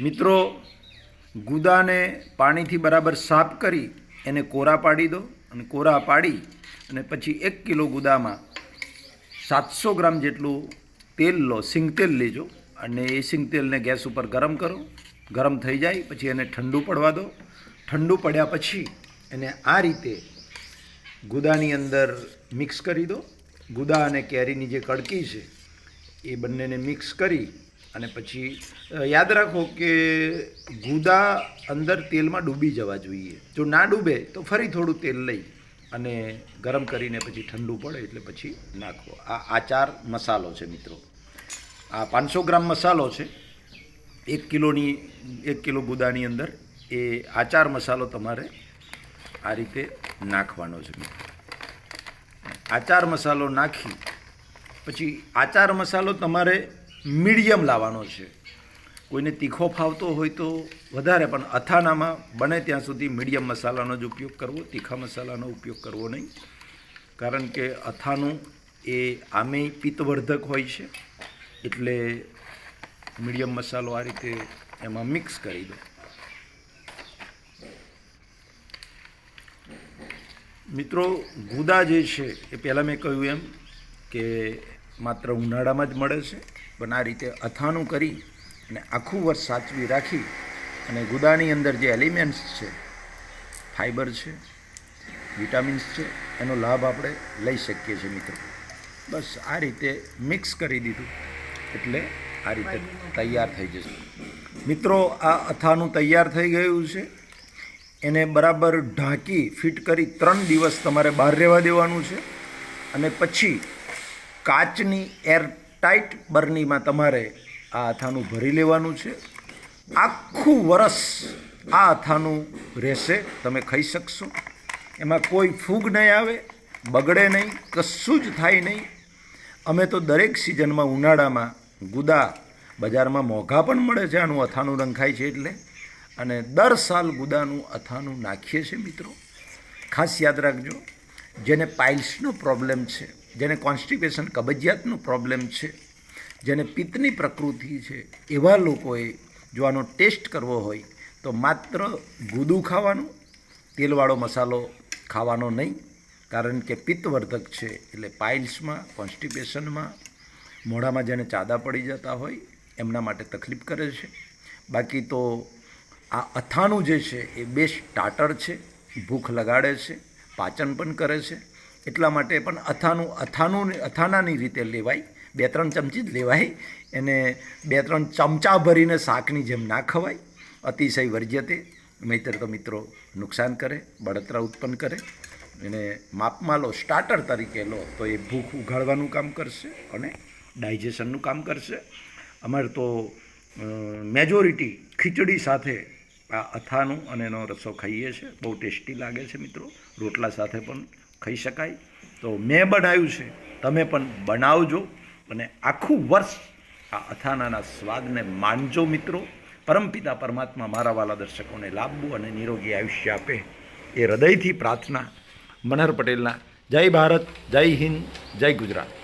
મિત્રો, ગુદાને પાણીથી બરાબર સાફ કરી એને કોરા પાડી દો અને કોરા પાડી અને પછી એક કિલો ગુદામાં સાતસો ગ્રામ જેટલું તેલ લો સિંગ તેલ લેજો અને એ સિંગતેલને ગેસ ઉપર ગરમ કરો. ગરમ થઈ જાય, પછી એને ઠંડુ પડવા દો. ઠંડુ પડ્યા પછી એને આ રીતે ગુદાની અંદર મિક્સ કરી દો. ગુદા અને કેરીની જે કડકી છે, એ બંનેને મિક્સ કરી અને પછી યાદ રાખો કે ગુદા અંદર તેલમાં ડૂબી જવા જોઈએ. જો ના ડૂબે, તો ફરી થોડું તેલ લઈ અને ગરમ કરીને પછી ઠંડુ પડે એટલે પછી નાખવો આ આચાર મસાલો છે મિત્રો. આ પાંચસો ગ્રામ મસાલો છે. એક કિલોની, એક કિલો ગુદાની અંદર એ આચાર મસાલો તમારે આ રીતે નાખવાનો છે મિત્રો. આચાર મસાલો નાખી, પછી આચાર મસાલો તમારે મીડિયમ લાવવાનો છે. કોઈને તીખો ફાવતો હોય તો વધારે, પણ અથાણામાં બને ત્યાં સુધી મીડિયમ મસાલાનો જ ઉપયોગ કરવો, તીખા મસાલાનો ઉપયોગ કરવો નહીં. કારણ કે અથાણું એ આમેય પિત્તવર્ધક હોય છે, એટલે મીડિયમ મસાલો આ રીતે એમાં મિક્સ કરી દો. મિત્રો, ગુદા જે છે, એ પહેલાં મેં કહ્યું એમ કે માત્ર ઉનાળામાં જ મળે છે. પણ આ રીતે અથાણું કરી અને આખું વર્ષ સાચવી રાખી અને ગુદાની અંદર જે એલિમેન્ટ્સ છે, ફાઈબર છે, વિટામિન્સ છે, એનો લાભ આપણે લઈ શકીએ છીએ મિત્રો. બસ આ રીતે મિક્સ કરી દીધું એટલે આ રીતે તૈયાર થઈ જશે. મિત્રો, આ અથાણું તૈયાર થઈ ગયું છે. એને બરાબર ઢાંકી, ફિટ કરી ત્રણ દિવસ તમારે બહાર રહેવા દેવાનું છે. અને પછી કાચની એરટાઇટ બર્નીમાં તમારે આ અથાણું ભરી લેવાનું છે. આખું વરસ આ અથાણું રહેશે, તમે ખાઈ શકશો. એમાં કોઈ ફૂગ નહીં આવે, બગડે નહીં, કશું જ થાય નહીં. અમે તો દરેક સિઝનમાં ઉનાળામાં ગુદા બજારમાં મોંઘા પણ મળે છે, આનું અથાણું રંખાય છે એટલે. અને દર સાલ ગુદાનું અથાણું નાખીએ છીએ મિત્રો. ખાસ યાદ રાખજો, જેને પાઇલ્સનો પ્રોબ્લેમ છે જેને કોન્સ્ટિપેશન કબજિયાતનો પ્રોબ્લેમ છે, જેને પિત્તની પ્રકૃતિ છે, એવા લોકોએ જો આનો ટેસ્ટ કરવો હોય, તો માત્ર ગુદુ ખાવાનું, તેલવાળો મસાલો ખાવાનો નહીં, કારણ કે પિત્તવર્ધક છે, એટલે પાઇલ્સમાં કોન્સ્ટિપેશનમાં મોઢામાં જેને ચાદા પડી જતા હોય, એમના માટે તકલીફ કરે છે. બાકી તો આ અથાણું જે છે, એ બેસ્ટ ટાટર છે, ભૂખ લગાડે છે, પાચન પણ કરે છે એટલા માટે પણ અથાનું અથાનું અથાણાની રીતે લેવાય. બે, ત્રણ ચમચી જ લેવાય. એને બે, ત્રણ ચમચા ભરીને શાકની જેમ ના ખવાય. અતિશય વર્જ્યતે. નહીતર તો મિત્રો નુકસાન કરે, બળતરા ઉત્પન્ન કરે. એને માપમાં લો સ્ટાર્ટર તરીકે લો, તો એ ભૂખ ઉઘાડવાનું કામ કરશે અને ડાયજેશનનું કામ કરશે. અમારે તો મેજોરિટી ખીચડી સાથે આ અથાનું અને એનો રસો ખાઈએ છીએ. બહુ ટેસ્ટી લાગે છે મિત્રો. રોટલા સાથે પણ ખાઈ શકાય. તો મેં બનાવ્યું છે. તમે પણ બનાવજો અને આખું વર્ષ આ અથાણાના સ્વાદને માનજો મિત્રો. પરમપિતા પરમાત્મા મારા વાલા દર્શકોને લાંબુ અને નિરોગી આયુષ્ય આપે એ હૃદયથી પ્રાર્થના. મનહર પટેલના, જય ભારત, જય હિન્દ, જય ગુજરાત.